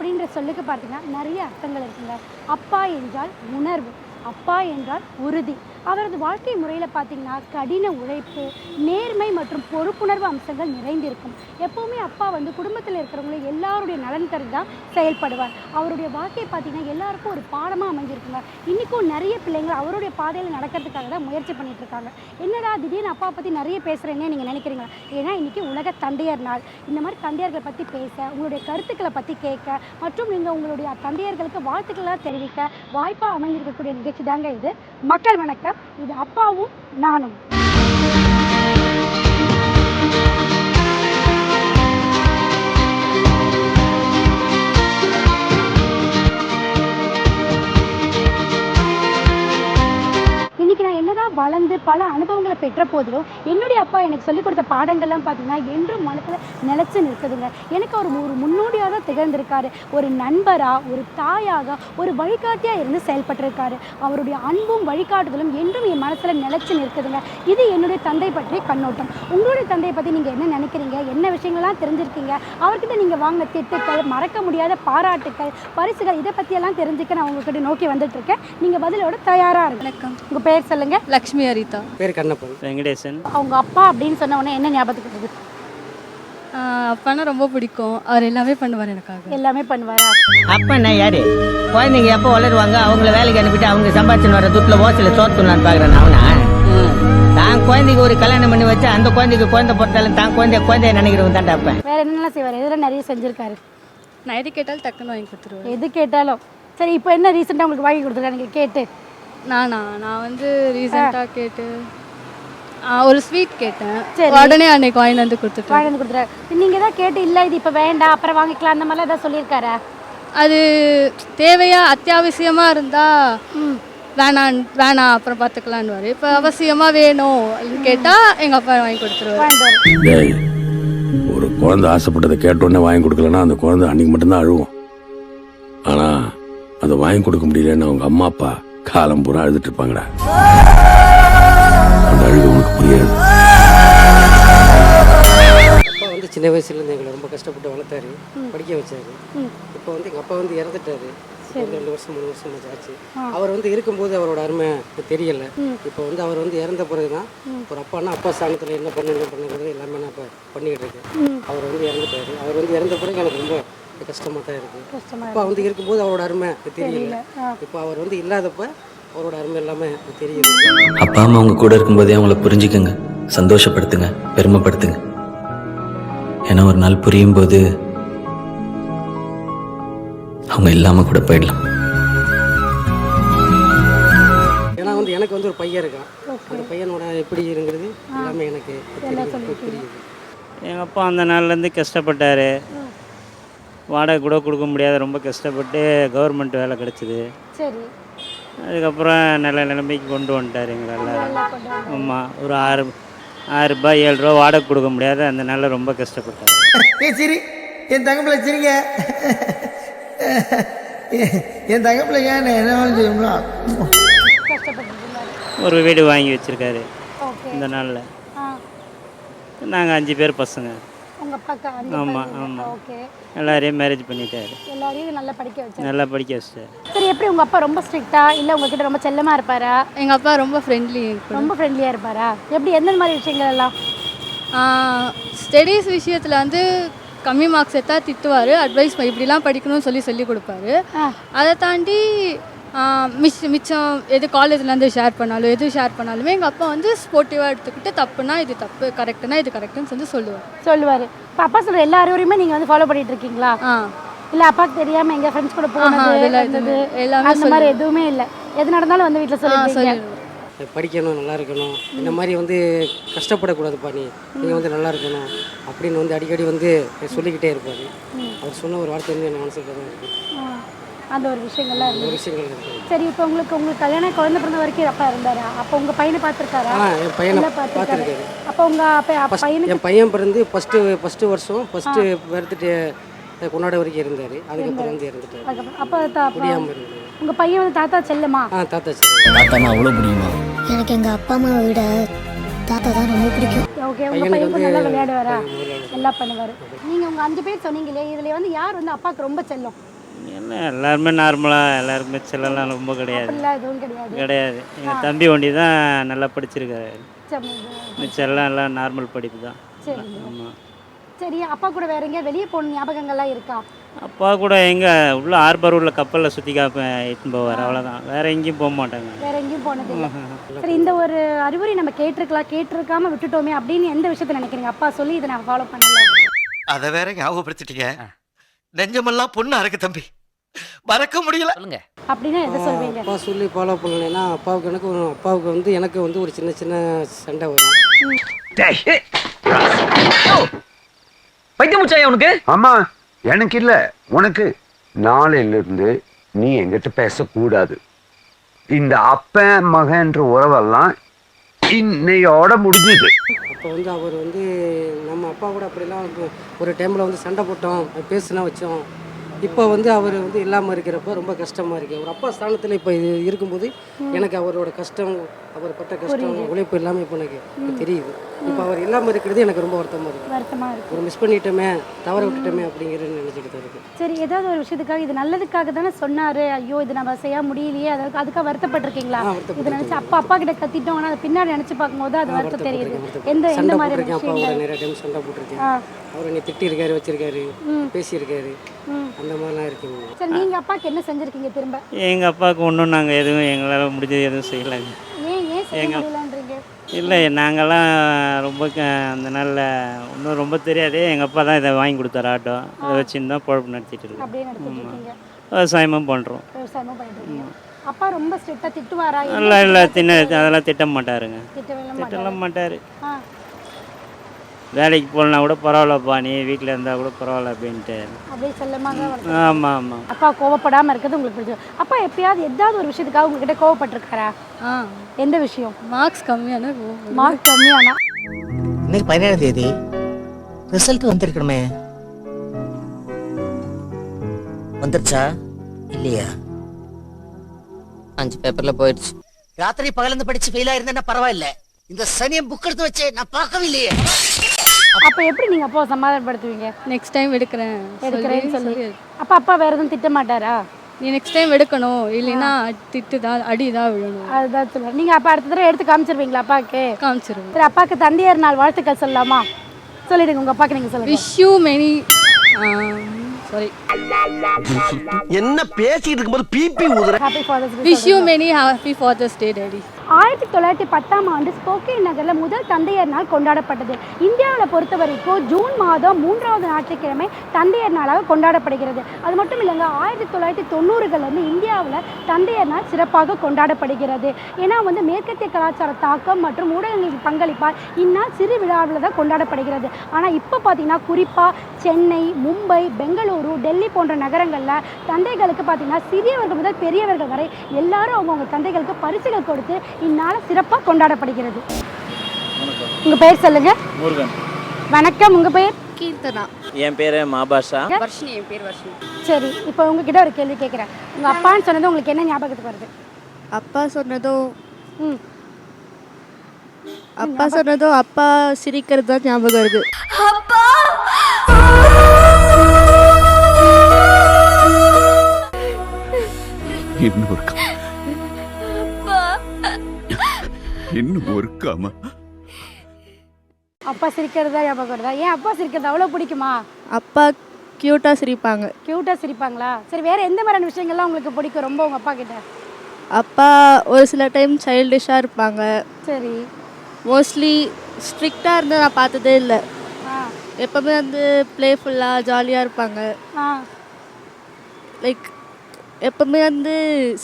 அப்படின்ற சொல்லுக்கு பார்த்தீங்கன்னா நிறைய அர்த்தங்கள் இருக்குங்க. அப்பா என்றால் உணர்வு அப்பா என்றால் உறுதி. அவரது வாழ்க்கை முறையில் பார்த்தீங்கன்னா கடின உழைப்பு நேர்மை மற்றும் பொறுப்புணர்வு அம்சங்கள் நிறைந்திருக்கும். எப்போவுமே அப்பா வந்து குடும்பத்தில் இருக்கிறவங்களும் எல்லாருடைய நலன் கருதி தான் செயல்படுவார். அவருடைய வாழ்க்கை பார்த்தீங்கன்னா எல்லாருக்கும் ஒரு பாடமாக அமைஞ்சிருக்குங்க. இன்றைக்கும் நிறைய பிள்ளைங்க அவருடைய பாதையில் நடக்கிறதுக்காக தான் முயற்சி பண்ணிகிட்ருக்காங்க என்னடா திடீர்னு அப்பா பற்றி நிறைய பேசுகிறேன்னே நீங்கள் நினைக்கிறீங்களா? ஏன்னா இன்றைக்கி உலக தந்தையர் நாள். இந்த மாதிரி தந்தையர்களை பற்றி பேச உங்களுடைய கருத்துக்களை பற்றி கேட்க மற்றும் நீங்கள் உங்களுடைய தந்தையர்களுக்கு வாழ்த்துக்களாக தெரிவிக்க வாய்ப்பாக அமைஞ்சிருக்கக்கூடிய நிகழ்ச்சி தாங்க இது. மக்கள் வணக்கம். இது அப்பாவும் நானும். வளர்ந்து பல அனுபவங்களை பெற்ற போதிலும் என்னுடைய அப்பா எனக்கு சொல்லிக் கொடுத்த பாடங்கள்லாம் பார்த்தீங்கன்னா என்றும் மனசில் நிலைச்சு நிற்குதுங்க. எனக்கு அவர் ஒரு முன்னோடியாக தான் திகழ்ந்திருக்காரு. ஒரு நண்பராக ஒரு தாயாக ஒரு வழிகாட்டியாக இருந்து செயல்பட்டிருக்காரு. அவருடைய அன்பும் வழிகாட்டுதலும் என்றும் என் மனசில் நிலைச்சு நிற்குதுங்க. இது என்னுடைய தந்தை பற்றிய கண்ணோட்டம். உங்களுடைய தந்தையை பற்றி நீங்கள் என்ன நினைக்கிறீங்க? என்ன விஷயங்கள்லாம் தெரிஞ்சிருக்கீங்க? அவர்கிட்ட நீங்கள் வாங்க திட்டுக்கள் மறக்க முடியாத பாராட்டுக்கள் பரிசுகள் இதை பற்றியெல்லாம் தெரிஞ்சுக்க நான் உங்ககிட்ட நோக்கி வந்துட்டு இருக்கேன். நீங்கள் பதிலோட தயாராக இருக்கு வணக்கம். உங்கள் பேர் சொல்லுங்க. லக்ஷ்மி ஹரிதா. பேர் கண்ணப்பன். வெங்கடேசன். அவங்க அப்பா அப்படின்னு சொன்ன உடனே என்ன ஞாபகத்துக்கு வருது? அப்பானா ரொம்ப பிடிக்கும். அவர் எல்லாமே பண்ணுவார் எனக்காக. எல்லாமே பண்ணுவாரா? அப்பன்னா யாரு? குழந்தைங்க எப்போ வளருவாங்க? அவங்கள வேலைக்கு அனுப்பிட்டு அவங்க சம்பாதிச்சுன்னு வர துட்டுல ஓசையில சோத்துனான்னு பாக்குறேன் அவனா? தான் குழந்தைக்கு ஒரு கல்யாணம் பண்ணி வச்சு அந்த குழந்தைக்கு குழந்தை பொறுத்தாலும் தான் குழந்தைய குழந்தைய நினைக்கிறவங்க தான்டா அப்பன் வேற என்னெல்லாம் செய்வார்? இதெல்லாம் நிறைய செஞ்சிருக்காரு? நான் எது கேட்டாலும் டக்குன்னு வாங்கி கொடுத்துருவேன். எது கேட்டாலும். சரி இப்போ என்ன ரீசெண்டாக உங்களுக்கு வாங்கி கொடுத்துருக்காரு? நீங்கள் கேட்டு. நானா? நான் வந்து ரீசெண்டாக கேட்டு ஒரு ஸ்வீட் கேட்டேன். சரி. உடனே அன்னைக்கு வாங்கி வந்து கொடுத்துட்டேன். வாங்கி வந்து கொடுத்துருக்காரு நீங்கள் தான் கேட்டு இல்லை இது இப்போ வேண்டாம் அப்புறம் வாங்கிக்கலாம். அந்த மாதிரிலாம் ஏதாவது சொல்லியிருக்காரா? அது தேவையா? அத்தியாவசியமா இருந்தா வேணாம் வேணாம் அப்புறம் பார்த்துக்கலான்னு இப்போ அவசியமா வேணும் அப்படின்னு கேட்டா எங்க அப்பா வாங்கி கொடுத்துருவாரு. வாங்கிட்டு டேய் ஒரு குழந்தை ஆசைப்பட்டதை கேட்டோடனே வாங்கி கொடுக்கலன்னா அந்த குழந்தை அன்னைக்கு மட்டும்தான் அழுவும். ஆனா அதை வாங்கி கொடுக்க முடியலன்னு அவங்க அம்மா அப்பா காலம் பூரா அழுதுட்டு இருப்பாங்கடா அந்த அழுகு உனக்கு புரியாது. அப்பா வந்து சின்ன வயசுலேருந்து எங்களை ரொம்ப கஷ்டப்பட்டு வளர்த்தாரு. படிக்க வச்சாரு. இப்போ வந்து எங்கள் அப்பா வந்து இறந்துட்டாரு. ஒரு ரெண்டு வருஷம் மூணு வருஷம் ஆச்சு. அவர் வந்து இருக்கும்போது அவரோட அருமை தெரியல. இப்போ வந்து அவர் வந்து இறந்த பிறகு தான் ஒரு அப்பான்னா அப்பா ஸ்தானத்தில் என்ன பண்ணணும் பண்ணுங்கிறது எல்லாமே நான் இப்போ பண்ணிக்கிட்டு இருக்கேன். அவர் வந்து இறந்துட்டாரு. அவர் வந்து இறந்த பிறகு எனக்கு ரொம்ப கஷ்டமாக தான் இருக்குது அப்பா வந்து இருக்கும்போது அவரோட அருமை தெரியல. இப்போ அவர் வந்து இல்லாதப்ப அவரோட அருமை எல்லாமே தெரியுது அப்பா அம்மா உங்க கூட இருக்கும்போதே அவங்கள புரிஞ்சுக்கங்க. சந்தோஷப்படுத்துங்க. பெருமைப்படுத்துங்க. ஏன்னா ஒரு நாள் புரியும் போது அவங்க இல்லாம கூட போயிடலாம். ஏன்னா வந்து எனக்கு வந்து ஒரு பையன் இருக்கான். அந்த பையனோட எப்படி இருங்கிறது எல்லாமே எனக்கு தெரியுது, புரியுது. எங்கள் அப்பா அந்த நாள்லேருந்து கஷ்டப்பட்டார். வாடகை கூட கொடுக்க முடியாத ரொம்ப கஷ்டப்பட்டு கவர்மெண்ட் வேலை கிடச்சிது. சரி. அதுக்கப்புறம் நல்ல நிலைமைக்கு கொண்டு வந்துட்டார் எங்களை எல்லாரும். ஆமாம் ஒரு ஆறு ஆறு ரூபாய் ஏழு ரூபா வாடகை கொடுக்க முடியாத அந்த நாளில் ரொம்ப கஷ்டப்பட்டார். ஏ சிரி. என் தங்கப்பிள்ளை சிரிங்க. என் தங்கப்பிள்ளைங்க என்ன என்ன தெரியுங்களா ஒரு வீடு வாங்கி வச்சுருக்காரு ஓகே. இந்த நாளில். நாங்கள் அஞ்சு பேர் பசங்க. உங்கள் அப்பாக்கு. ஆமா. ஓகே. எல்லாரையும் மேரேஜ் பண்ணிட்டாரு. எல்லாரையும் நல்லா படிக்க வச்சாரு. நல்லா படிக்க வச்சிட்டாரு சரி எப்படி உங்கள் அப்பா ரொம்ப ஸ்ட்ரிக்டா இல்லை உங்ககிட்ட ரொம்ப செல்லமாக இருப்பாரா? எங்க அப்பா ரொம்ப ஃப்ரெண்ட்லி ரொம்ப ஃப்ரெண்ட்லியாக இருப்பாரா? எப்படி எந்த மாதிரி விஷயங்கள் எல்லாம்? ஸ்டடீஸ் விஷயத்தில் வந்து கம்மி மார்க்ஸ் எடுத்தா திட்டுவார். அட்வைஸ் இப்படிலாம் படிக்கணும்னு சொல்லி சொல்லி கொடுப்பாரு. அதை தாண்டி மிச்ச மிச்சம் எது காலேஜ்லேருந்து ஷேர் பண்ணாலும் எது ஷேர் பண்ணாலுமே எங்கள் அப்பா வந்து ஸ்போர்ட்டிவாக எடுத்துக்கிட்டு தப்புனா இது தப்பு கரெக்டுனா இது கரெக்டுன்னு சொல்லி சொல்லுவார். சொல்லுவார். இப்போ அப்பா சொல்கிற எல்லா அறிவுரையுமே நீங்கள் வந்து ஃபாலோ பண்ணிட்டு இருக்கீங்களா? ஆ. இல்லை அப்பாவுக்கு தெரியாமல் எங்கள் ஃப்ரெண்ட்ஸ் கூட போனது எல்லாமே அந்த மாதிரி எதுவுமே இல்லை. எது நடந்தாலும் வந்து வீட்டில் சொல்லிடுவேன் படிக்கணும் நல்லா இருக்கணும். இந்த மாதிரி வந்து கஷ்டப்படக்கூடாதுப்பா நீ. நீங்கள் வந்து நல்லா இருக்கணும் அப்படின்னு வந்து அடிக்கடி வந்து சொல்லிக்கிட்டே இருப்பார். அவர் சொன்ன ஒரு வார்த்தை வந்து என் மனசுக்கு தான் இருக்குது அந்த ஒரு விஷயங்கள்லாம் இருந்தது. ஒரு விஷயங்கள் சரி இப்போ உங்களுக்கு உங்களுக்கு கல்யாணம் குழந்தை பிறந்த வரைக்கும் அப்பா இருந்தாரா? அப்போ உங்கள் பையனை பார்த்துருக்காரா? ஆ என் பையனை பார்த்துருக்காரு. அப்போ உங்கள் அப்போ பையனுக்கு என் பையன் பிறந்து ஃபஸ்ட்டு ஃபஸ்ட்டு வருஷம் ஃபஸ்ட்டு பர்த்டே கொண்டாட வரைக்கும் இருந்தார். அதுக்கப்புறம் வந்து இறந்துட்டார். அதுக்கப்புறம் அப்போ முடியாமல் இருந்தார் உங்கள் பையன் வந்து தாத்தா செல்லுமா ஆ தாத்தா சரி தாத்தானா அவ்வளோ முடியுமா? எனக்கு எங்கள் அப்பா அம்மாவை விட தாத்தா தான் ரொம்ப பிடிக்கும். ஓகே உங்கள் பையனுக்கு பையன் வந்து நல்லா விளையாடுவாரு. நல்லா பண்ணுவார். நீங்கள் உங்கள் அஞ்சு பேர் சொன்னீங்களே இதில் வந்து யார் வந்து அப்பாவுக்கு ரொம்ப செல்லம்? என்ன எல்லாருமே நார்மலாக எல்லாருக்குமே செல்லலாம் ரொம்ப கிடையாது. அப்படிலாம் எதுவும் கிடையாது. கிடையாது. எங்கள் தம்பி ஒண்டி தான் நல்லா படிச்சிருக்காரு. சரி, மிச்சம் எல்லாம் நார்மல் படிப்பு தான். சரி. ஆமாம் சரி அப்பா கூட வேற எங்கேயா வெளியே போன ஞாபகங்கள்லாம் இருக்கா? அப்பா கூட எங்கே உள்ள ஆர்பர் உள்ள கப்பலில் சுற்றி காப்ப இட்டுன்னு போவார். அவ்வளோதான் வேற எங்கேயும் போக மாட்டாங்க. வேற எங்கேயும் போனது இல்லை. சரி இந்த ஒரு அறிவுரை நம்ம கேட்டிருக்கலாம். கேட்டிருக்காம விட்டுட்டோமே அப்படின்னு எந்த விஷயத்த நினைக்கிறீங்க? அப்பா சொல்லி இதை நான் ஃபாலோ பண்ணல. அதை வேற ஞாபகப்படுத்திட்டீங்க. நெஞ்சமெல்லாம் பொண்ணு அறக்கு தம்பி. மறக்க முடியல. சொல்லுங்க. அப்படின்னு எதை சொல்வீங்க? அப்பா சொல்லி ஃபாலோ பண்ணலைன்னா அப்பாவுக்கு எனக்கு ஒரு அப்பாவுக்கு வந்து எனக்கு வந்து ஒரு சின்ன சின்ன சண்டை வரும். பைத்தியம் முச்சாயா உனக்கு? ஆமா எனக்கு இல்ல. உனக்கு. நாளையில இருந்து நீ என்கிட்ட பேசக்கூடாது. இந்த அப்பன் மகன்ற உறவெல்லாம் இன்னையோட முடிஞ்சுது. இப்போ வந்து அவர் வந்து நம்ம அப்பா கூட அப்படிலாம் ஒரு- ஒரு டைமில் வந்து சண்டை போட்டோம் பேசுனா வச்சோம். இப்போ வந்து அவர் வந்து இல்லாமல் இருக்கிறப்ப ரொம்ப கஷ்டமாக இருக்குது ஒரு அப்பா ஸ்தானத்தில் இப்போ இது இருக்கும்போது எனக்கு அவரோட கஷ்டம் அவர் பட்ட கஷ்டம் உழைப்பு எல்லாமே இப்போ எனக்கு தெரியுது. இப்போ அவர் இல்லாமல் இருக்கிறது எனக்கு ரொம்ப வருத்தமாக இருக்கு. ஒரு மிஸ் பண்ணிட்டோமே தவற விட்டுட்டோமே அப்படிங்கிறது நினச்சிக்கிட்டு தான் இருக்குது சரி ஏதாவது ஒரு விஷயத்துக்காக இது நல்லதுக்காக தானே சொன்னாரு. ஐயோ இது நம்ம செய்ய முடியலையே அதுக்கு அதுக்காக வருத்தப்பட்டிருக்கீங்களா. இது நினைச்சு அப்பா அப்பா கிட்ட கத்திட்டோம். ஆனா அது பின்னாடி நினைச்சு பார்க்கும்போது அது வருத்தம் தெரியுது. எந்த எந்த மாதிரி விஷயங்கள்? நிறைய டைம் சண்டை போட்டிருக்கேன். அவர் என்னை திட்டிருக்காரு வச்சிருக்காரு. பேசியிருக்காரு. அந்த மாதிரிலாம் இருக்குங்க. சரி நீங்க அப்பாக்கு என்ன செஞ்சிருக்கீங்க திரும்ப? எங்கள் அப்பாவுக்கு ஒன்றும் நாங்கள் எதுவும் எங்களால் முடிஞ்சது எதுவும் செய்யலைங்க. ஏன் ஏன் செய்ய எங்க- முடியலன்றீங்க? இல்லை நாங்கள்லாம் ரொம்ப க- அந்த நாளில் ஒன்றும் ரொம்ப தெரியாது எங்கள் அப்பா தான் இதை வாங்கி கொடுத்தாரு ஆட்டோ. அதை வச்சுன்னு தான் பொழப்பு நடத்திட்டு இருக்கோம். அப்படியே நடத்திட்டு இருக்கீங்க விவசாயமும் பண்ணுறோம் விவசாயமும் பண்ணிட்டு இருக்கீங்க அப்பா ரொம்ப ஸ்ட்ரிக்டா திட்டுவாரா? இல்லை இல்லை தின்ன அதெல்லாம் திட்ட மாட்டாருங்க. திட்டவே? திட்டலாம் மாட்டார். ஆ. வேலைக்கு போகலனா கூட பரவாயில்லப்பா நீ வீட்டில் இருந்தால் கூட பரவாயில்ல அப்படின்ட்டு. அப்படியே செல்லமாக ஆமாம் ஆமாம் அப்பா கோவப்படாம இருக்கிறது உங்களுக்கு பிடிக்கும் அப்பா எப்பயாவது ஏதாவது ஒரு விஷயத்துக்காக உங்ககிட்ட கோவப்பட்டிருக்காரா? எந்த விஷயம்? மார்க்ஸ் கம்மியான. மார்க் கம்மியானா? இன்னைக்கு பதினேழாம் தேதி. ரிசல்ட் வந்திருக்கணுமே. வந்துருச்சா? இல்லையா? அஞ்சு பேப்பர்ல போயிடுச்சு. ராத்திரி பகலந்து படிச்சு ஃபெயில் ஆயிருந்தேன்னா பரவாயில்ல. இந்த சனியை புக் எடுத்து வச்சு நான் பார்க்கவே இல்லையே அப்ப எப்படி நீங்க அப்பாவை சமாதானப்படுத்துவீங்க? நெக்ஸ்ட் டைம் எடுக்கிறேன் எடுக்கிறேன்னு சொல்லி அப்ப அப்பா வேற எதுவும் திட்ட மாட்டாரா? நீ நெக்ஸ்ட் டைம் எடுக்கணும். இல்லைன்னா திட்டு தான் அடி தான் விழணும். அதுதான் சொல்லுவேன் நீங்க அப்ப அடுத்த தடவை எடுத்து காமிச்சிருவீங்களா அப்பாக்கு? காமிச்சிருவேன். சரி அப்பாக்கு தந்தையர் நாள் வாழ்த்துக்கள் சொல்லலாமா? சொல்லிடுங்க உங்க அப்பாக்கு நீங்க சொல்லுங்க. விஷ் யூ மெனி சாரி என்ன பேசிட்டு இருக்கும்போது BP ஊதுற? Happy father's wish you many happy father's day daddy ஆயிரத்தி தொள்ளாயிரத்தி பத்தாம் ஆண்டு ஸ்போக்கேன் நகரில் முதல் தந்தையர் நாள் கொண்டாடப்பட்டது. இந்தியாவில் பொறுத்த வரைக்கும் ஜூன் மாதம் மூன்றாவது ஞாயிற்றுக்கிழமை தந்தையர் நாளாக கொண்டாடப்படுகிறது. அது மட்டும் இல்லைங்க ஆயிரத்தி தொள்ளாயிரத்தி தொண்ணூறுகள்லேருந்து இந்தியாவில் தந்தையர் நாள் சிறப்பாக கொண்டாடப்படுகிறது. ஏன்னா வந்து மேற்கத்திய கலாச்சார தாக்கம் மற்றும் ஊடகங்களின் பங்களிப்பால் இந்நாள் சிறு விழாவில் தான் கொண்டாடப்படுகிறது. ஆனால் இப்போ பார்த்தீங்கன்னா குறிப்பாக சென்னை மும்பை பெங்களூரு டெல்லி போன்ற நகரங்களில் தந்தைகளுக்கு பார்த்தீங்கன்னா சிறியவர்கள் முதல் பெரியவர்கள் வரை எல்லாரும் அவங்கவுங்க தந்தைகளுக்கு பரிசுகள் கொடுத்து இந்நாளை சிறப்பாக கொண்டாடப்படுகிறது. உங்க பெயர் சொல்லுங்க. முருகன். வணக்கம் உங்க பெயர்? கீர்த்தனா. என் பேர் மாபாஷா. வர்ஷினி என் பேர் வர்ஷினி. சரி இப்போ உங்ககிட்ட ஒரு கேள்வி கேட்குறேன் உங்க அப்பான்னு சொன்னது உங்களுக்கு என்ன ஞாபகத்துக்கு வருது? அப்பா சொன்னதும் ம். அப்பா சொன்னதும் அப்பா சிரிக்கிறது தான் ஞாபகம் வருது. இன்னும் ஒரு இன்னும் ஒருக்காமா. அப்பா சிரிக்கிறது தான் ஞாபகம் வருதா? ஏன் அப்பா சிரிக்கிறது அவ்வளோ பிடிக்குமா? அப்பா க்யூட்டாக சிரிப்பாங்க. க்யூட்டாக சிரிப்பாங்களா? சரி வேற எந்த மாதிரியான விஷயங்கள்லாம் உங்களுக்கு பிடிக்கும்? ரொம்ப உங்க அப்பா கிட்ட. அப்பா ஒரு சில டைம் சைல்டிஷாக இருப்பாங்க. சரி. மோஸ்ட்லி ஸ்ட்ரிக்டாக இருந்து நான் பார்த்ததே இல்லை. ஆ. எப்போவுமே வந்து ப்ளேஃபுல்லாக ஜாலியாக இருப்பாங்க. ஆ. லைக் எப்போவுமே வந்து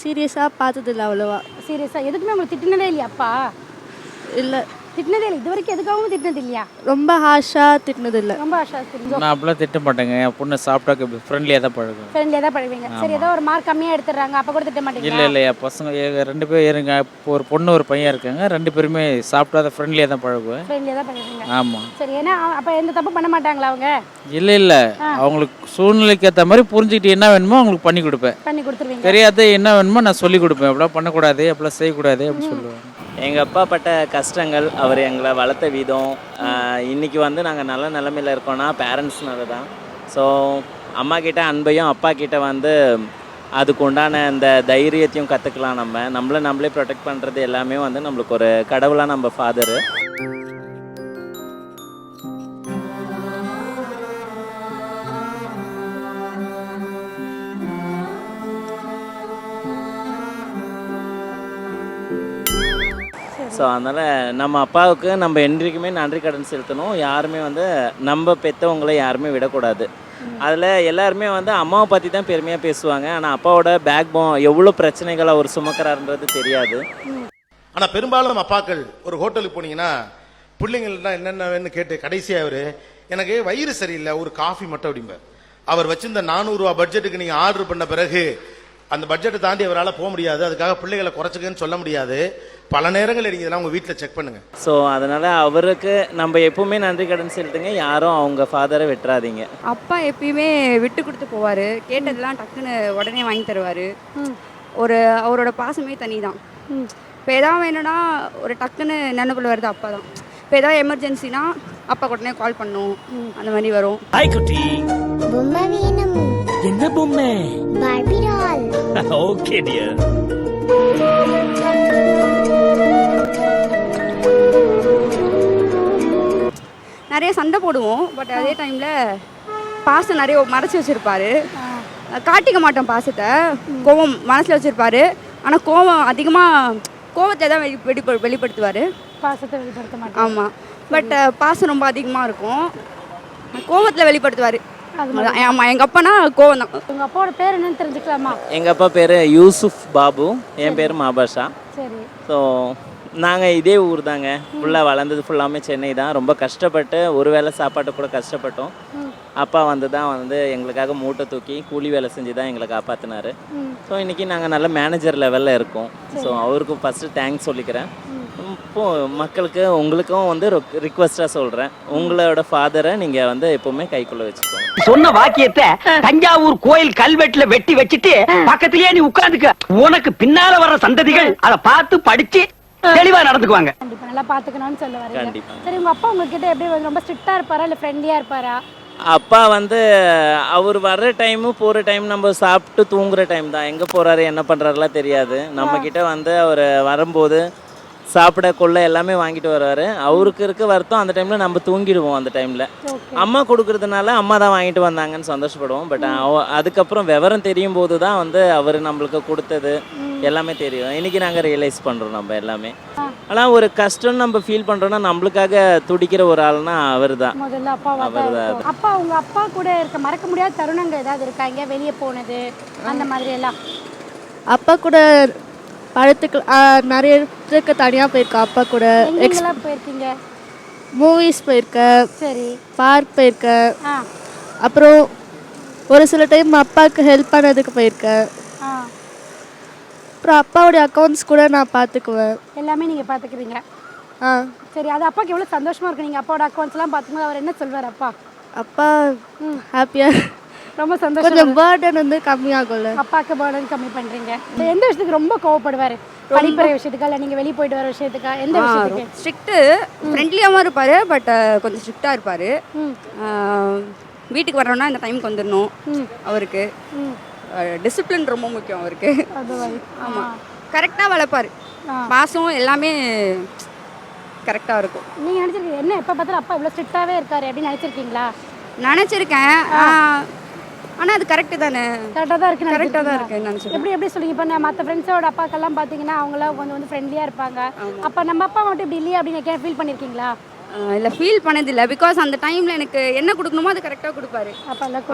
சீரியஸாக பார்த்ததில்ல அவ்வளோவா. சீரியஸாக எதுக்குமே உங்களுக்கு திட்டினதே இல்லையா அப்பா? இல்லை. திட்டினதே இல்லை. இது வரைக்கும் எதுக்காகவும் திட்டினது இல்லையா? ரொம்ப ஹாஷாக திட்டினதில்லை. ரொம்ப ஆஷா தெரிஞ்சோம் நான் அப்படிலாம் திட்ட மாட்டேங்க. என் பொண்ணு சாப்பிட்டா ஃப்ரெண்ட்லியாக தான் பழகும் ஃப்ரெண்ட்லியாக தான் பழகுவீங்க. சரி ஏதோ ஒரு மார்க் கம்மியாக எடுத்துடுறாங்க. அப்போ கூட திட்ட இல்லை மாட்டீங்களா? இல்லை என் பசங்க ரெண்டு பேர் இருங்க. இப்போ ஒரு பொண்ணு ஒரு பையன் இருக்காங்க. ரெண்டு பேருமே சாப்பிட்டா தான் ஃப்ரெண்ட்லியாக தான் பழகுவேன். ஃப்ரெண்ட்லியாக தான் பழகுவீங்க. ஆமாம் சரி ஏன்னா அப்போ எந்த தப்பு பண்ண மாட்டாங்களா அவங்க? இல்லை இல்லை. அவங்களுக்கு சூழ்நிலைக்கு ஏற்ற மாதிரி புரிஞ்சுக்கிட்டு என்ன வேணுமோ அவங்களுக்கு பண்ணி கொடுப்பேன். பண்ணி கொடுத்துருவீங்க. தெரியாத என்ன வேணுமோ நான் சொல்லி கொடுப்பேன். அப்படிலாம் பண்ணக்கூடாது அப்படிலாம் செய்யக்கூடாது அப்படின்னு சொல்லுவேன் எங்கள் அப்பா பட்ட கஷ்டங்கள் அவர் எங்களை வளர்த்த விதம் இன்றைக்கி வந்து நாங்கள் நல்ல நிலமையில இருக்கோம்னா பேரண்ட்ஸ்னால தான் ஸோ அம்மா கிட்ட அன்பையும் அப்பா கிட்ட வந்து அதுக்கு உண்டான அந்த தைரியத்தையும் கற்றுக்கலாம் நம்ம. நம்மளை நம்மளே ப்ரொடெக்ட் பண்ணுறது எல்லாமே வந்து நம்மளுக்கு ஒரு கடவுளாக நம்ம ஃபாதரு ஸோ அதனால் நம்ம அப்பாவுக்கு நம்ம என்றைக்குமே நன்றி கடன் செலுத்தணும். யாருமே வந்து நம்ம பெற்றவங்களை யாருமே விடக்கூடாது. அதில் எல்லாருமே வந்து அம்மாவை பற்றி தான் பெருமையாக பேசுவாங்க. ஆனால் அப்பாவோட பேக் போ எவ்வளோ பிரச்சனைகள் அவர் சுமக்கிறாருன்றது தெரியாது. ஆனால் பெரும்பாலும் நம்ம அப்பாக்கள் ஒரு ஹோட்டலுக்கு போனீங்கன்னா பிள்ளைங்கள்னா என்னென்ன வேணும்னு கேட்டு கடைசியாக அவர் எனக்கு வயிறு சரியில்லை ஒரு காஃபி மட்டும் அப்படிம்பார். அவர் வச்சிருந்த நானூறுரூவா பட்ஜெட்டுக்கு நீங்கள் ஆர்டர் பண்ண பிறகு அந்த பட்ஜெட்டை தாண்டி அவரால் போக முடியாது. அதுக்காக பிள்ளைகளை குறைச்சிக்கன்னு சொல்ல முடியாது. பல நேரங்கள் நீங்கள் இதெல்லாம் உங்கள் வீட்டில் செக் பண்ணுங்க. ஸோ அதனால் அவருக்கு நம்ம எப்பவுமே நன்றி கடன் செலுத்துங்க. யாரும் அவங்க ஃபாதரை விட்டுறாதீங்க. அப்பா எப்பயுமே விட்டு கொடுத்து போவார். கேட்டதெல்லாம் டக்குன்னு உடனே வாங்கி தருவார். ஒரு அவரோட பாசமே தனி தான் இப்போ எதாவது வேணும்னா ஒரு டக்குன்னு நினைப்புல வருது அப்பா தான். இப்போ எதாவது எமர்ஜென்சினா அப்பா உடனே கால் பண்ணும். அந்த மாதிரி வரும். என்ன பொம்மை? பார்பி டால் ஓகே டியர் நிறைய சண்டை போடுவோம் பட் அதே டைமில் பாசம் நிறைய மறைச்சி வச்சுருப்பாரு. காட்டிக்க மாட்டோம் பாசத்தை. கோவம் மனசில் வச்சுருப்பாரு. ஆனால் கோவம் அதிகமாக கோவத்தை தான் வெளி வெளிப்ப வெளிப்படுத்துவார். பாசத்தை வெளிப்படுத்த மாட்டேன் ஆமாம் பட் பாசம் ரொம்ப அதிகமாக இருக்கும். கோவத்தில் வெளிப்படுத்துவார். ஆமாம் எங்கள் அப்பனா கோவம் தான். உங்க அப்பாவோட பேர் என்னன்னு தெரிஞ்சுக்கலாமா? எங்கள் அப்பா பேர் யூசுஃப் பாபு என் பேர் மாபாஷா. சரி. ஸோ நாங்கள் இதே ஊர் தாங்க. ஃபுல்லாக வளர்ந்தது ஃபுல்லாமே சென்னை தான். ரொம்ப கஷ்டப்பட்டு ஒரு வேளை சாப்பாட்டு கூட கஷ்டப்பட்டோம். அப்பா வந்து தான் வந்து எங்களுக்காக மூட்டை தூக்கி கூலி வேலை செஞ்சு தான் எங்களை காப்பாற்றினாரு ஸோ இன்றைக்கி நாங்கள் நல்ல மேனேஜர் லெவலில் இருக்கோம். ஸோ அவருக்கும் ஃபஸ்ட்டு தேங்க்ஸ் சொல்லிக்கிறேன். இப்போ மக்களுக்கு உங்களுக்கும் வந்து ரிக்வஸ்ட்டாக சொல்கிறேன் உங்களோட ஃபாதரை நீங்கள் வந்து எப்போவுமே கைக்குள்ளே வச்சுக்கோங்க. சொன்ன வாக்கியத்தை தஞ்சாவூர் கோயில் கல்வெட்டுல வெட்டி வச்சிட்டு பக்கத்திலேயே நீ உட்கார்ந்துக்க. உனக்கு பின்னால வர்ற சந்ததிகள் அதை பார்த்து படிச்சு தெளிவா நடந்துக்குவாங்க. கண்டிப்பா நல்லா பாத்துக்கணும்னு சொல்ல வரீங்க. கண்டிப்பா. சரி உங்க அப்பா உங்ககிட்ட எப்படி ரொம்ப ஸ்ட்ரிக்டா இருப்பாரா? இல்ல ஃப்ரெண்ட்லியா இருப்பாரா? அப்பா வந்து அவர் வர்ற டைமு போகிற டைம் நம்ம சாப்பிட்டு தூங்குற டைம் தான். எங்கே போகிறாரு என்ன பண்ணுறாருலாம் தெரியாது. நம்மக்கிட்ட வந்து அவர் வரும்போது சாப்பிட கொள்ள எல்லாமே வாங்கிட்டு வருவார். அவருக்கு இருக்க வருத்தம் அந்த டைமில் நம்ம தூங்கிடுவோம் அந்த டைமில் அம்மா கொடுக்கறதுனால அம்மா தான் வாங்கிட்டு வந்தாங்கன்னு சந்தோஷப்படுவோம். பட் அதுக்கப்புறம் விவரம் தெரியும் போது தான் வந்து அவர் நம்மளுக்கு கொடுத்தது எல்லாமே தெரியும். இன்றைக்கி நாங்கள் ரியலைஸ் பண்ணுறோம் நம்ம எல்லாமே. ஆனால் ஒரு கஷ்டம் நம்ம ஃபீல் பண்ணுறோன்னா நம்மளுக்காக துடிக்கிற ஒரு ஆள்னா அவர் தான் முதல்ல அப்பாவா தான் அவர்தான் இருக்கும். அப்பா உங்க அப்பா கூட இருக்க மறக்க முடியாத தருணங்கள் ஏதாவது இருக்கா? எங்கேயா வெளியே போனது அந்த மாதிரி எல்லாம்? அப்பா கூட படத்துக்கு நிறைய இடத்துக்கு தனியாக போயிருக்கேன். அப்பா கூட எங்கெல்லாம் போயிருக்கீங்க? மூவிஸ் போயிருக்கேன். சரி. பார்க் போயிருக்கேன். ஆ. அப்புறம் ஒரு சில டைம் அப்பாவுக்கு ஹெல்ப் பண்ணதுக்கு போயிருக்கேன். ஆ. அப்புறம் அப்பாவுடைய அக்கௌண்ட்ஸ் கூட நான் பார்த்துக்குவேன். எல்லாமே நீங்க பாத்துக்கிறீங்க ஆ. சரி அது அப்பாக்கு எவ்வளவு சந்தோஷமா இருக்கு? நீங்க அப்பாவோட அக்கௌண்ட்ஸ் எல்லாம் பார்க்கும்போது அவர் என்ன சொல்வார் அப்பா? அப்பா ஹாப்பியாக ரொம்ப சந்தோஷம் கொஞ்சம் பேர்டன் வந்து கம்மியாகும்ல. அப்பாக்கு பேர்டன் கம்மி பண்றீங்க. இப்ப எந்த விஷயத்துக்கு ரொம்ப கோவப்படுவாரு? படிப்புற விஷயத்துக்கா இல்ல நீங்க வெளியே போயிட்டு வர விஷயத்துக்கா? எந்த விஷயத்துக்கு? ஸ்ட்ரிக்ட்டு ஃப்ரெண்ட்லியாகவும் இருப்பார் பட் கொஞ்சம் ஸ்ட்ரிக்டாக இருப்பார். வீட்டுக்கு வரணும்னா இந்த டைமுக்கு வந்துடணும் அவருக்கு. டிசிப்ளின் ரொம்ப முக்கியம் அவருக்கு. ஆமாம் கரெக்டாக வளர்ப்பார். பாசம் எல்லாமே கரெக்டாக இருக்கும். நீங்க நினைச்சிருக்கீங்க என்ன எப்ப பார்த்தாலும் அப்பா இவ்வளவு ஸ்ட்ரிக்டாவே இருக்காரு அப்படின்னு நினைச்சிருக்கீங்களா? நினச்சிருக்கேன். ஆனால் அது கரெக்டு தானே. கரெக்டாக தான் இருக்கு கரெக்டாக தான்? இருக்குன்னு நினச்சிருக்கேன். எப்படி எப்படி சொல்லுங்க இப்போ மற்ற ஃப்ரெண்ட்ஸோட அப்பாக்கெல்லாம் பார்த்தீங்கன்னா அவங்களாம் கொஞ்சம் வந்து ஃப்ரெண்ட்லியாக இருப்பாங்க. அப்போ நம்ம அப்பா மட்டும் இப்படி இல்லையா அப்படின்னு ஃபீல் பண்ணியிருக்கீங்களா இல்லை ஃபீல் பண்ணதில்லை. பிகாஸ் அந்த டைமில் எனக்கு என்ன கொடுக்கணுமோ அது கரெக்டாக கொடுப்பாரு. அப்பெல்லாம்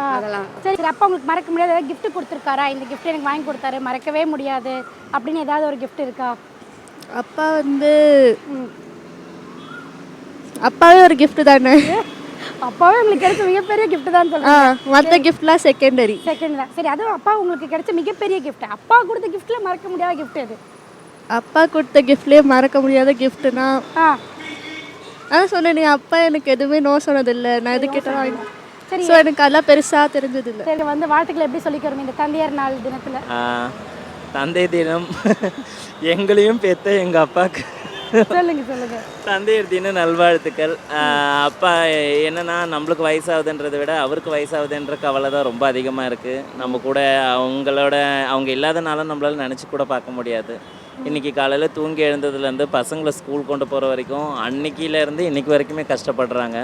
ஆ. அதெல்லாம். சரி சரி அப்பா உங்களுக்கு மறக்க முடியாத. ஏதாவது gift கொடுத்துருக்காரா? இந்த gift எனக்கு வாங்கி கொடுத்தாரு. மறக்கவே முடியாது. அப்படின்னு ஏதாவது ஒரு gift இருக்கா? அப்பா வந்து அப்பாவே ஒரு gift தானே. அப்பாவே உங்களுக்கு கிடைச்ச மிகப்பெரிய gift தான் சொல்லுங்க. மற்ற கிஃப்ட்லாம் செகண்டரி செகண்ட் தான் சரி அதுவும் அப்பா உங்களுக்கு கிடைச்ச மிகப்பெரிய gift. அப்பா கொடுத்த giftல மறக்க முடியாத gift எது? அப்பா கொடுத்த கிஃப்ட்லேயே மறக்க முடியாத கிஃப்ட்னா ஆ. அதான் சொன்னேன் அப்பா எனக்கு எதுவுமே நோ சொன்னதில்லை. நான் எது கேட்டாலும் வாங்கி சரி. ஸோ எனக்கு அதெல்லாம் பெருசாக தெரிஞ்சதில்லை. சரி வந்து வாழ்த்துக்கள் எப்படி சொல்லிக்கிறோம்? இந்த தந்தையர் நாள் தினத்துல. ஆஹ், தந்தை தினம் எங்களையும் பெற்ற எங்கள் அப்பாவுக்கு சொல்லுங்க சொல்லுங்க. தந்தையர் தின நல்வாழ்த்துக்கள். அப்பா என்னன்னா நம்மளுக்கு வயசாகுதுன்றதை விட அவருக்கு வயசாகுதுன்ற கவலை தான் ரொம்ப அதிகமாக இருக்குது நம்ம கூட அவங்களோட அவங்க இல்லாதனால நம்மளால நினச்சி கூட பார்க்க முடியாது. இன்றைக்கி காலையில் தூங்கி எழுந்ததுலேருந்து பசங்களை ஸ்கூல் கொண்டு போகிற வரைக்கும் அன்னைக்கிலேருந்து இன்னைக்கு வரைக்குமே கஷ்டப்படுறாங்க.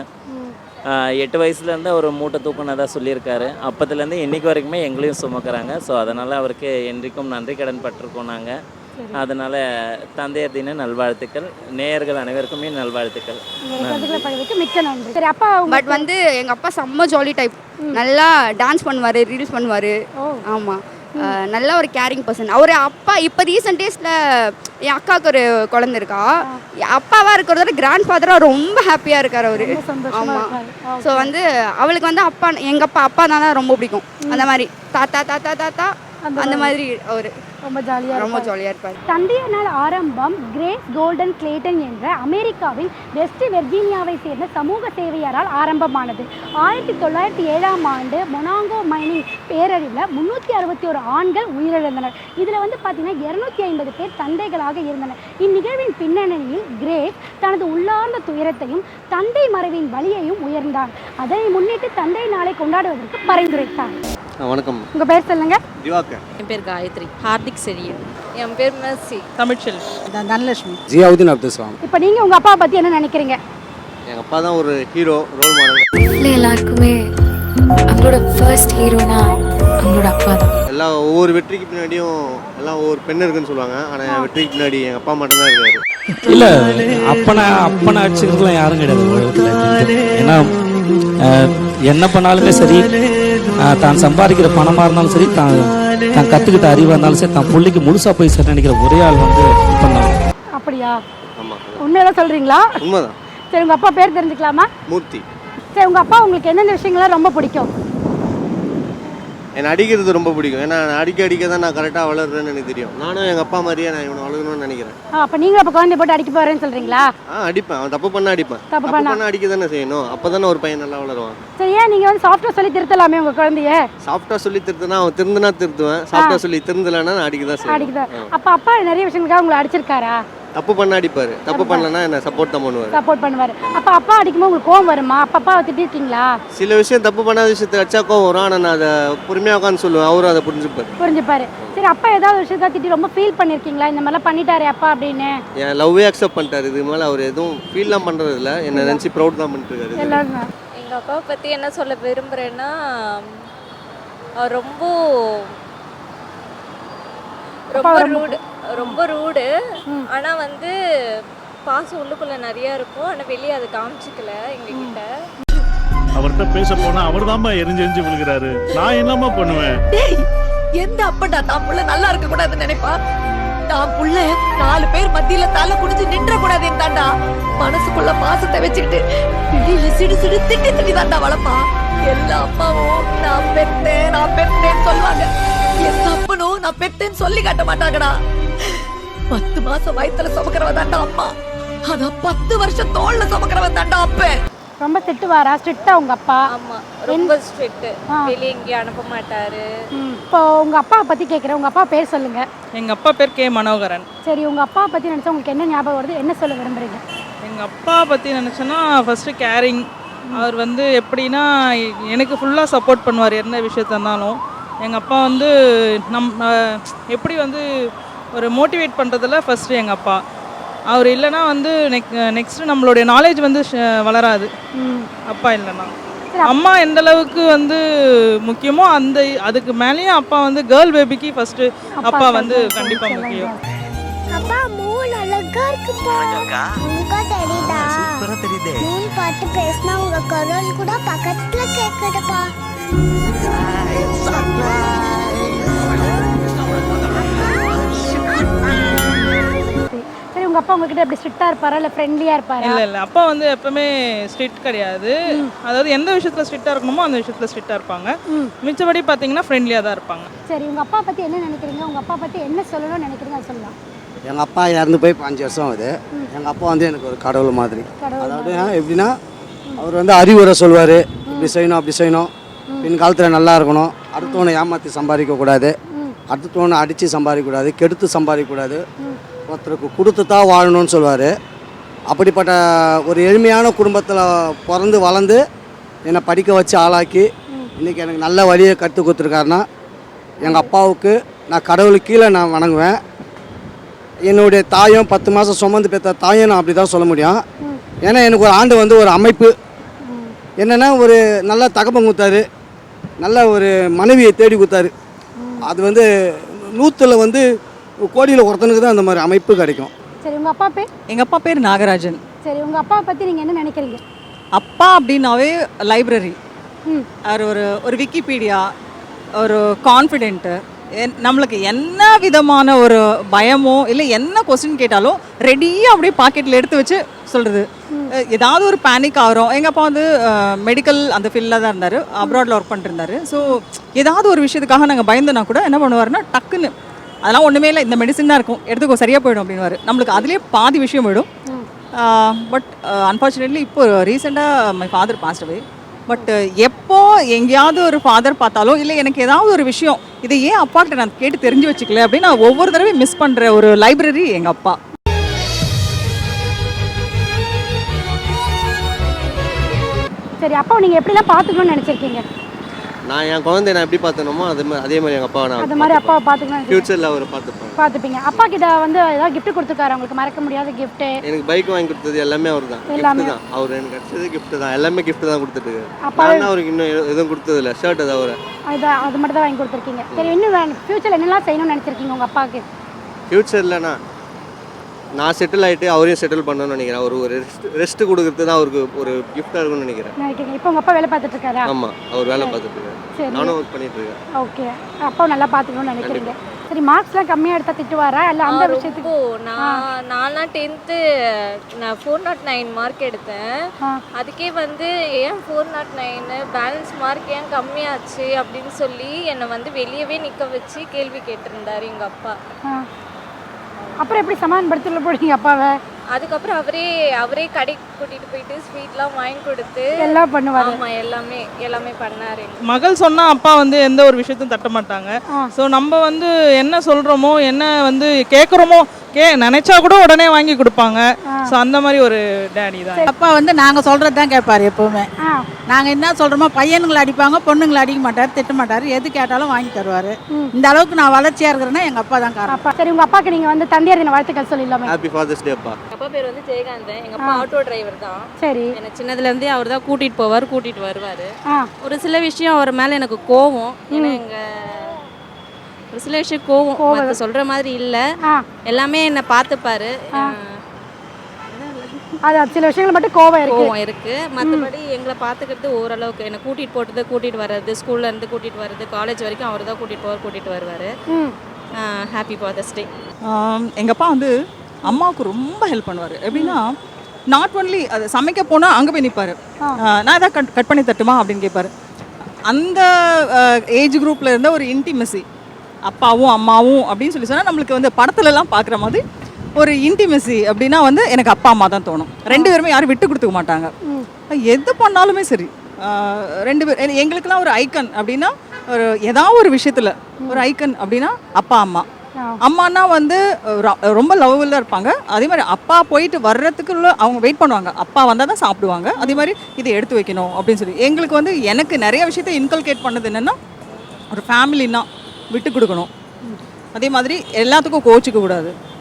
எட்டு வயசுலேருந்து அவர் மூட்டை தூக்குனதாக சொல்லியிருக்காரு. அப்போத்துலேருந்து இன்னைக்கு வரைக்குமே எங்களையும் சுமக்கிறாங்க. ஸோ அதனால் அவருக்கு என்றைக்கும் நன்றி கடன் பட்டிருக்கோம் நாங்கள் அதனால் தந்தையர் தின நல்வாழ்த்துக்கள். நேயர்கள் அனைவருக்குமே நல்வாழ்த்துக்கள். மிக்க நன்றி. சரி அப்பா பட் வந்து எங்கள் அப்பா செம்ம ஜாலி டைப் நல்லா டான்ஸ் பண்ணுவார் ரீல்ஸ் பண்ணுவார். ஆமாம் நல்ல ஒரு கேரிங் பர்சன் அவர் அப்பா இப்போ ரீசெண்ட் டேஸில் என் அக்காவுக்கு ஒரு குழந்தை இருக்கா. அப்பாவாக இருக்கிறதோட கிராண்ட் ஃபாதராக ரொம்ப ஹாப்பியாக இருக்கார் அவர். ஆமாம் ஸோ வந்து அவளுக்கு வந்து அப்பா எங்கள் அப்பா அப்பா தான் ரொம்ப பிடிக்கும். அந்த மாதிரி தாத்தா தாத்தா தாத்தா அந்த மாதிரி அவர். ரொம்ப ஜாலியாக ரொம்ப ஜாலியாக இருப்பார். தந்தையர் நாள் ஆரம்பம் கிரேஸ் கோல்டன் கிளேட்டன் என்ற அமெரிக்காவின் வெஸ்ட் வெர்ஜீனியாவை சேர்ந்த சமூக சேவையரால் ஆரம்பமானது. ஆயிரத்தி தொள்ளாயிரத்தி ஏழாம் ஆண்டு மொனாங்கோ மைனிங் பேரழிவில் முந்நூற்றி அறுபத்தி ஒரு ஆண்கள் உயிரிழந்தனர். இதில் வந்து பார்த்தீங்கன்னா இரநூத்தி ஐம்பது பேர் தந்தைகளாக இருந்தனர். இந்நிகழ்வின் பின்னணியில் கிரேஸ் தனது உள்ளார்ந்த துயரத்தையும் தந்தை மறைவின் வலியையும் உயர்ந்தார். அதனை முன்னிட்டு தந்தை நாளை கொண்டாடுவதற்கு பரிந்துரைத்தார். வணக்கம். உங்கள் பேர் சொல்லுங்க. திவாகர். என் பேர் காயத்ரி. ஹார்திக் செரியன் என் பேர் மெர்சி தமிழ்ச்செல். தனலட்சுமி. ஜியாவுதீன் அப்துல் சலாம் இப்போ நீங்கள் உங்கள் அப்பா பற்றி என்ன நினைக்கிறீங்க? எங்கள் அப்பா தான் ஒரு ஹீரோ ரோல் மாடல் இல்லை எல்லாருக்குமே அவங்களோட ஃபர்ஸ்ட் ஹீரோனா அவங்களோட அப்பா தான். எல்லா ஒவ்வொரு வெற்றிக்கு பின்னாடியும் எல்லாம் ஒவ்வொரு பெண் இருக்குன்னு சொல்லுவாங்க. ஆனால் என் வெற்றிக்கு பின்னாடி எங்கள் அப்பா மட்டும்தான் இருக்காரு. இல்லை அப்பனை அப்பனை அடிச்சுக்கிறதுலாம் யாரும் கிடையாது உலகத்தில். ஏன்னா என்ன பண்ணாலுமே சரி தான் சம்பாதிக்கிற பணமாக இருந்தாலும் சரி தான் தான் கற்றுக்கிட்ட அறிவாக இருந்தாலும் சரி தான் பிள்ளைக்கு முழுசாக போய் சரி நினைக்கிற ஒரே ஆள் வந்து தான் அப்படியா? உண்மையெல்லாம் சொல்கிறீங்களா உண்மைதான். சரி உங்கள் அப்பா பேர் தெரிஞ்சுக்கலாமா? மூர்த்தி. சரி உங்கள் அப்பா உங்களுக்கு எந்தெந்த விஷயங்கள்லாம் ரொம்ப பிடிக்கும்? என்னை அடிக்கிறது ரொம்ப பிடிக்கும். ஏன்னா அடிக்க அடிக்க தான் நான் கரெக்டாக வளர்றேன்னு எனக்கு தெரியும். நானும் எங்கள் அப்பா மாதிரியே நான் இவனை வளர்க்கணும்னு நினைக்கிறேன். அப்போ நீங்களும் அப்போ குழந்தை போட்டு அடிக்க போகிறேன்னு சொல்கிறீங்களா ஆ அடிப்பேன். அவன் தப்பு பண்ணா அடிப்பேன். தப்பு பண்ணா- அடிக்க தானே செய்யணும். அப்போ தானே ஒரு பையன் நல்லா வளருவான். சரி ஏன் நீங்கள் வந்து சாஃப்ட்வேர் சொல்லி திருத்தலாமே உங்கள் குழந்தைய? சாஃப்டா சொல்லி திருத்தினா அவன் திருந்தினா திருத்துவேன். சாஃப்டா சொல்லி திருந்தலைன்னா நான் அடிக்க தான் செய்வேன். அடிக்குதா ஆ. அப்போ அப்பா நிறைய விஷயங்களுக்காக உங்களை அடிச்சிருக்காரா? தப்பு பண்ண அடிப்பாரு. தப்பு பண்ணலன்னா என்ன சப்போர்ட் தான் பண்ணுவாரு. சப்போர்ட் பண்ணுவார். அப்போ அப்பா அடிக்கும்போது உங்களுக்கு கோவம் வருமா? அப்பா அப்பாவை திட்டிருக்கீங்களா? சில விஷயம் தப்பு பண்ணாத விஷயத்தை அடிச்சா கோவம் வரும். ஆனால் நான் அதை பொறுமையாக உட்காந்து சொல்லுவேன். அவரும் அதை புரிஞ்சுப்பாரு. புரிஞ்சுப்பாரு. சரி அப்பா ஏதாவது ஒரு விஷயத்தை திட்டி ரொம்ப ஃபீல் பண்ணியிருக்கீங்களா இந்த மாதிரிலாம் பண்ணிட்டாரே அப்பா அப்படின்னு. என் லவ்வே அக்செப்ட் பண்ணிட்டாரு. இதுக்கு மேலே அவர் எதுவும் ஃபீல்லாம் பண்ணுறது இல்லை. என்னை நினச்சி ப்ரௌட் தான் பண்ணிட்டு இருக்காரு. எல்லாரும். எங்கள் அப்பாவை பற்றி என்ன சொல்ல விரும்புகிறேன்னா அவர் ரொம்ப ரொம்ப அப்பா ரொம்ப- ரூடு ரொம்ப ரூடு ஆனால் வந்து பாசம் உள்ளுக்குள்ளே நிறையா இருக்கும். ஆனால் வெளியே அதை காமிச்சிக்கல எங்ககிட்ட. அவர்கிட்ட பேச போனா அவர் தான்மா எரிஞ்சு எரிஞ்சு விழுகிறாரு. நான் என்னம்மா பண்ணுவேன்? எந்த அப்படா தான் புள்ள நல்லா இருக்க கூடாதுன்னு நினைப்பா? தான் புள்ள நாலு பேர் மத்தியில தலை குடிச்சு நின்ற கூடாதுன்னு தாண்டா மனசுக்குள்ள பாசத்தை வச்சுக்கிட்டு பிடியில சிடு சிடு திட்டி திட்டி தாண்டா வளர்ப்பா. எல்லா அப்பாவும் நான் பெத்தேன் நான் பெத்தேன்னு சொல்லுவாங்க. எந்த அப்பனும் நான் பெத்தேன்னு சொல்லி காட்ட மாட்டாங்கடா. பத்து மாசம் வயித்துல சுமக்கிறவ தாண்டா அம்மா ஆனா பத்து வருஷம் தோல்ல சுமக்கிறவன் தாண்டா அப்பன் ரொம்ப திட்டுவாரா? ஸ்ட்ரிக்டா உங்க அப்பா? ஆமாம் ரொம்ப ஸ்ட்ரிக்ட்டு. வெளியே எங்கேயும் அனுப்ப மாட்டார். இப்போ உங்க அப்பாவை பத்தி கேட்குறேன் உங்க அப்பா பேர் சொல்லுங்க. எங்கள் அப்பா பேர் கே மனோகரன். சரி உங்க அப்பாவை பத்தி நினைச்சா உங்களுக்கு என்ன ஞாபகம் வருது? என்ன சொல்ல விரும்புறீங்க? எங்கள் அப்பா பற்றி நினச்சேன்னா ஃபஸ்ட்டு கேரிங் அவர் வந்து எப்படின்னா எனக்கு ஃபுல்லாக சப்போர்ட் பண்ணுவார். எந்த விஷயத்த இருந்தாலும். எங்கள் அப்பா வந்து நம் எப்படி வந்து ஒரு மோட்டிவேட் பண்ணுறதுல ஃபஸ்ட்டு எங்கள் அப்பா. அவர் இல்லைன்னா வந்து நெக் நெக்ஸ்ட்டு நம்மளுடைய நாலேஜ் வந்து ஷ- வளராது. அப்பா இல்லைன்னா. அம்மா எந்த அளவுக்கு வந்து முக்கியமோ அந்த அதுக்கு மேலேயும் அப்பா வந்து கேர்ள் பேபிக்கு ஃபஸ்ட்டு அப்பா வந்து கண்டிப்பாக முக்கியம். அப்பா மூணு அழகா இருக்குப்பா உனக்கா தெரியுதா? சூப்பரா தெரியுதே. மூணு பாட்டு பேசினா உங்க குரல் கூட பக்கத்துல கேக்குதுப்பா. சரி உங்க அப்பா உங்ககிட்ட எப்படி ஸ்ட்ரிக்டா இருப்பாரா? இல்ல ஃப்ரெண்ட்லியா இருப்பாரா? இல்லை இல்லை. அப்பா வந்து எப்பவுமே ஸ்ட்ரிக்ட் கிடையாது. அதாவது எந்த விஷயத்தில் ஸ்ட்ரிக்டாக இருக்கணுமோ அந்த விஷயத்தில் ஸ்ட்ரிக்டாக இருப்பாங்க. மிச்சபடி பார்த்தீங்கன்னா ஃப்ரெண்ட்லியாக தான் இருப்பாங்க. சரி உங்க அப்பா பத்தி என்ன நினைக்கிறீங்க? உங்க அப்பா பத்தி என்ன சொல்லணும்னு நினைக்கிறீங்க? அதை சொல்லலாம். எங்கள் அப்பா இறந்து போய் பாஞ்சு வருஷம் ஆகுது. எங்கள் அப்பா வந்து எனக்கு ஒரு கடவுள் மாதிரி. அதாவது எப்படின்னா அவர் வந்து அறிவுரை சொல்லுவார் இப்படி செய்யணும் அப்படி செய்யணும். பின் காலத்தில் நல்லா இருக்கணும். அடுத்தவனை ஏமாற்றி சம்பாதிக்கக்கூடாது அடுத்தவனை அடித்து சம்பாதிக்கக்கூடாது கெடுத்து சம்பாதிக்கக்கூடாது ஒருத்தருக்கு கொடுத்து தான் வாழணும்னு சொல்லுவார். அப்படிப்பட்ட ஒரு எளிமையான குடும்பத்தில் பிறந்து வளர்ந்து என்னை படிக்க வச்சு ஆளாக்கி இன்றைக்கி எனக்கு நல்ல வழியை கற்றுக் கொடுத்துருக்காருன்னா எங்கள் அப்பாவுக்கு நான் கடவுளுக்கு கீழே நான் வணங்குவேன். என்னுடைய தாயும் பத்து மாதம் சுமந்து பெற்ற தாயும் நான் அப்படி தான் சொல்ல முடியும். ஏன்னா எனக்கு ஒரு ஆண்டு வந்து ஒரு அமைப்பு. என்னென்னா ஒரு நல்ல தகப்பம் கொடுத்தாரு. நல்ல ஒரு மனைவியை தேடி கொடுத்தாரு. அது வந்து நூற்றில் வந்து கோடியில் ஒருத்தனுக்கு தான் அந்த மாதிரி அமைப்பு கிடைக்கும். சரி உங்கள் அப்பா பேர்? எங்கள் அப்பா பேர் நாகராஜன். சரி உங்கள் அப்பாவை பற்றி நீங்கள் என்ன நினைக்கிறீங்க? அப்பா அப்படின்னாவே லைப்ரரி. அவர் ஒரு ஒரு விக்கிபீடியா ஒரு கான்ஃபிடென்ட்டு நம்மளுக்கு என்ன விதமான ஒரு பயமோ இல்லை என்ன கொஸ்டின் கேட்டாலும் ரெடியாக அப்படியே பாக்கெட்டில் எடுத்து வச்சு சொல்கிறது ஏதாவது ஒரு பேனிக் ஆகிறோம். எங்கள் அப்பா வந்து மெடிக்கல் அந்த ஃபீல்டில் தான் இருந்தார். அப்ராடில் ஒர்க் பண்ணிருந்தாரு ஸோ ஏதாவது ஒரு விஷயத்துக்காக நாங்கள் பயந்தோன்னா கூட என்ன பண்ணுவாருன்னா டக்குன்னு அதெல்லாம் ஒன்றுமே இல்லை. இந்த மெடிசன் தான் இருக்கும். எடுத்துக்கோ சரியாக போயிடும் அப்படின்வாரு நம்மளுக்கு அதுலேயே பாதி விஷயம் போயிடும். பட் அன்ஃபார்ச்சுனேட்லி இப்போ ரீசெண்டாக my father passed away but எப்போ எங்கேயாவது ஒரு ஃபாதர் பார்த்தாலும் இல்லை எனக்கு ஏதாவது ஒரு விஷயம் இதை ஏன் அப்பாக்கிட்ட நான் கேட்டு தெரிஞ்சு வச்சுக்கல அப்படின்னு நான் ஒவ்வொரு தடவையும் மிஸ் பண்ணுற ஒரு லைப்ரரி எங்கள் அப்பா. சரி அப்பாவை நீங்கள் எப்படிலாம் பார்த்துக்கணும்னு நினச்சிருக்கீங்க? நான் என் குழந்தைய நான் எப்படி பார்த்தனமோ அதே மாதிரி அதே மாதிரி எங்கள் அப்பாவை அது நான் மாதிரி அப்பாவை பார்த்துக்கணும்னு ஃப்யூச்சரில் அவரை பார்த்துப்பேன் பார்த்துப்பீங்க. அப்பா கிட்ட வந்து ஏதாவது gift கொடுத்துருக்காரு? உங்களுக்கு மறக்க முடியாத gift? எனக்கு பைக் வாங்கி கொடுத்தது எல்லாமே அவர் தான். எல்லாமே. தான். அவர் எனக்கு கிடைச்சது gift தான். எல்லாமே gift தான் கொடுத்துட்டு அப்பா- நான் அவருக்கு இன்னும் எது- எதுவும் கொடுத்ததில்ல. ஷர்ட் அது அவரை. அது அது மட்டும் தான் வாங்கி கொடுத்துருக்கீங்க. சரி இன்னும் ஃப்யூச்சரில் என்னெல்லாம் செய்யணும்னு நினச்சிருக்கீங்க உங்கள் அப்பாவுக்கு? ஃப்யூச்சரில் நான் செட்டில் ஆகிட்டு அவரையும் செட்டில் பண்ணணும்னு நினைக்கிறேன். அவர் ஒரு ரெஸ்ட் ரெஸ்ட் கொடுக்கறது தான் அவருக்கு ஒரு கிஃப்டாக இருக்கும்னு நினைக்கிறேன். நினைக்கிறீங்க இப்போ உங்கள் அப்பா வேலை பார்த்துட்டு இருக்காரா? ஆமாம் அவர் வேலை பார்த்துட்டு சரி. இருக்காரு நானும் ஒர்க் பண்ணிட்டு இருக்கேன். ஓகே அப்பாவை நல்லா பார்த்துக்கணும்னு நினைக்கிறீங்க. சரி மார்க்ஸ்லாம் கம்மியாக எடுத்தால் திட்டுவாரா? இல்லை அந்த விஷயத்துக்கு ரொம்ப. நான் நான்லாம் டென்த்து நான் ஃபோர் நாட் நைன் மார்க் எடுத்தேன். அதுக்கே வந்து ஏன் four naught nine balance mark ஏன் கம்மியாச்சு அப்படின்னு சொல்லி என்னை வந்து வெளியவே நிற்க வச்சு கேள்வி கேட்டிருந்தாரு எங்கள் அப்பா. ஆ. அப்புறம் எப்படி சமாதானப்படுத்தில போடுறீங்க அப்பாவை? அதுக்கப்புறம் அவரே அவரே கடைக்கு கூட்டிட்டு போயிட்டு ஸ்வீட்லாம் வாங்கி கொடுத்து எல்லாம் பண்ணுவாரு. ஆமா எல்லாமே எல்லாமே பண்ணாரு மகள் சொன்னா அப்பா வந்து எந்த ஒரு விஷயத்தையும் தட்ட மாட்டாங்க ஸோ நம்ம வந்து என்ன சொல்றோமோ என்ன வந்து கேட்குறோமோ கே நினைச்சா கூட உடனே வாங்கி கொடுப்பாங்க. ஸோ அந்த மாதிரி ஒரு டேடி தான். அப்பா வந்து நாங்கள் சொல்கிறது தான் கேட்பார் எப்போவுமே. நாங்கள் என்ன சொல்கிறோமோ பையனுங்களை அடிப்பாங்க பொண்ணுங்களை அடிக்க மாட்டார் திட்ட மாட்டார் எது கேட்டாலும் வாங்கி தருவார். இந்த அளவுக்கு நான் வளர்ச்சியாக இருக்கிறேன்னா எங்கள் அப்பா தான் காரணம். அப்பா சரி உங்கள் அப்பாவுக்கு நீங்கள் வந்து தந்தையர் தின வாழ்த்துக்கள் சொல்லிடலாமே. ஹாப்பி ஃபாதர்ஸ் டே அப்பா. அப்பா பேர் வந்து ஜெயகாந்தன் எங்க அப்பா. ஆட்டோ டிரைவர் தான். சரி. எனக்கு சின்னதுல இருந்தே அவர் தான் கூட்டிட்டு போவார் கூட்டிட்டு வருவாரு. ஒரு சில விஷயம் அவர் மேல எனக்கு கோவம். ஏன்னா எங்க ஒரு சில விஷயம் கோவம் சொல்ற மாதிரி இல்ல. எல்லாமே என்ன பார்த்துப்பாரு. அது சில விஷயங்கள் மட்டும் கோவம் இருக்கு. கோவம் இருக்கு. மற்றபடி எங்களை பார்த்துக்கிறது ஓரளவுக்கு என்னை கூட்டிட்டு போட்டது கூட்டிட்டு வர்றது ஸ்கூல்ல இருந்து கூட்டிட்டு வர்றது காலேஜ் வரைக்கும் அவர் தான் கூட்டிட்டு போவார் கூட்டிட்டு வருவாரு. ஹாப்பி ஃபாதர்ஸ் டே எங்கள் அப்பா வந்து அம்மாவுக்கு ரொம்ப ஹெல்ப் பண்ணுவார். எப்படின்னா நாட் ஒன்லி அது சமைக்க போனால் அங்கே போய் நிற்பார் நான் எதாவது கட் கட் பண்ணி தட்டுமா அப்படின்னு கேட்பாரு அந்த ஏஜ் குரூப்பில் இருந்த ஒரு இன்டிமெசி அப்பாவும் அம்மாவும் அப்படின்னு சொல்லி சொன்னால் நம்மளுக்கு வந்து படத்துலலாம் பார்க்குற மாதிரி ஒரு இன்டிமெசி அப்படின்னா வந்து எனக்கு அப்பா அம்மா தான் தோணும். ரெண்டு பேருமே யாரும் விட்டு கொடுத்துக்க மாட்டாங்க. எது பண்ணாலுமே சரி. ரெண்டு பேர் எ- எங்களுக்கெல்லாம் ஒரு ஐக்கன் அப்படின்னா ஒரு ஏதாவது ஒரு விஷயத்தில் ஒரு ஐக்கன் அப்படின்னா அப்பா அம்மா. அம்மானா வந்து ரொம்ப லவ்வில் இருப்பாங்க. அதே மாதிரி அப்பா போயிட்டு வர்றதுக்குள்ள அவங்க வெயிட் பண்ணுவாங்க. அப்பா வந்தால் தான் சாப்பிடுவாங்க. அதே மாதிரி இதை எடுத்து வைக்கணும் அப்படின்னு சொல்லி. எங்களுக்கு வந்து எனக்கு நிறைய விஷயத்த இன்கல்கேட் பண்ணது என்னென்னா ஒரு ஃபேமிலின்னா விட்டு கொடுக்கணும். அதே மாதிரி எல்லாத்துக்கும் கோச்சிக்க கூடாது.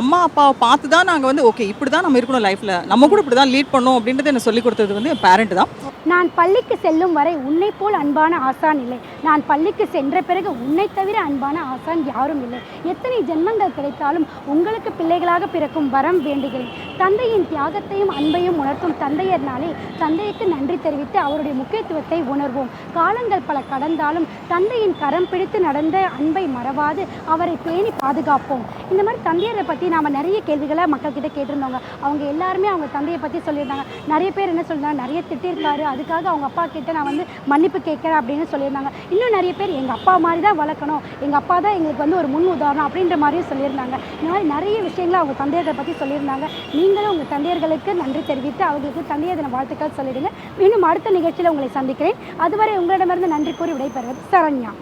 அம்மா அப்பாவை பார்த்து தான் நாங்கள் வந்து ஓகே இப்படி தான் நம்ம இருக்கணும் லைஃப்பில் நம்ம கூட இப்படி தான் லீட் பண்ணோம் அப்படின்றத எனக்கு சொல்லிக் கொடுத்தது வந்து என் பேரண்ட் தான். நான் பள்ளிக்கு செல்லும் வரை உன்னை போல் அன்பான ஆசான் இல்லை. நான் பள்ளிக்கு சென்ற பிறகு உன்னை தவிர அன்பான ஆசான் யாரும் இல்லை. எத்தனை ஜென்மங்கள் கிடைத்தாலும் உங்களுக்கு பிள்ளைகளாக பிறக்கும் வரம் வேண்டுகிறேன். தந்தையின் தியாகத்தையும் அன்பையும் உணர்த்தும் தந்தையர்னாலே தந்தைக்கு நன்றி தெரிவித்து அவருடைய முக்கியத்துவத்தை உணர்வோம். காலங்கள் பல கடந்தாலும் தந்தையின் கரம் பிடித்து நடந்த அன்பை மறவாது. அவரை பேணி பாதுகாப்போம். இந்த மாதிரி தந்தையரை பற்றி நாம் நிறைய கேள்விகளை மக்கள்கிட்ட கேட்டிருந்தோங்க. அவங்க எல்லாருமே அவங்க தந்தையை பற்றி சொல்லியிருந்தாங்க. நிறைய பேர் என்ன சொல்றாங்க? நிறைய திட்டிருக்காரு. அதுக்காக அவங்க அப்பா கிட்ட நான் வந்து மன்னிப்பு கேட்குறேன் அப்படின்னு சொல்லியிருந்தாங்க. இன்னும் நிறைய பேர் எங்கள் அப்பா மாதிரி தான் வளர்க்கணும். எங்கள் அப்பா தான் எங்களுக்கு வந்து ஒரு முன் உதாரணம் அப்படின்ற மாதிரியும் சொல்லியிருந்தாங்க. இந்த மாதிரி நிறைய விஷயங்களை அவங்க தந்தையர்களை பற்றி சொல்லியிருந்தாங்க. நீங்களும் உங்கள் தந்தையர்களுக்கு நன்றி தெரிவித்து அவங்களுக்கு தந்தையர் தின வாழ்த்துக்கள் சொல்லிடுங்க. இன்னும் அடுத்த நிகழ்ச்சியில் உங்களை சந்திக்கிறேன். அதுவரை உங்களிடமிருந்து நன்றி கூறி விடைபெறுவது சரண்யா.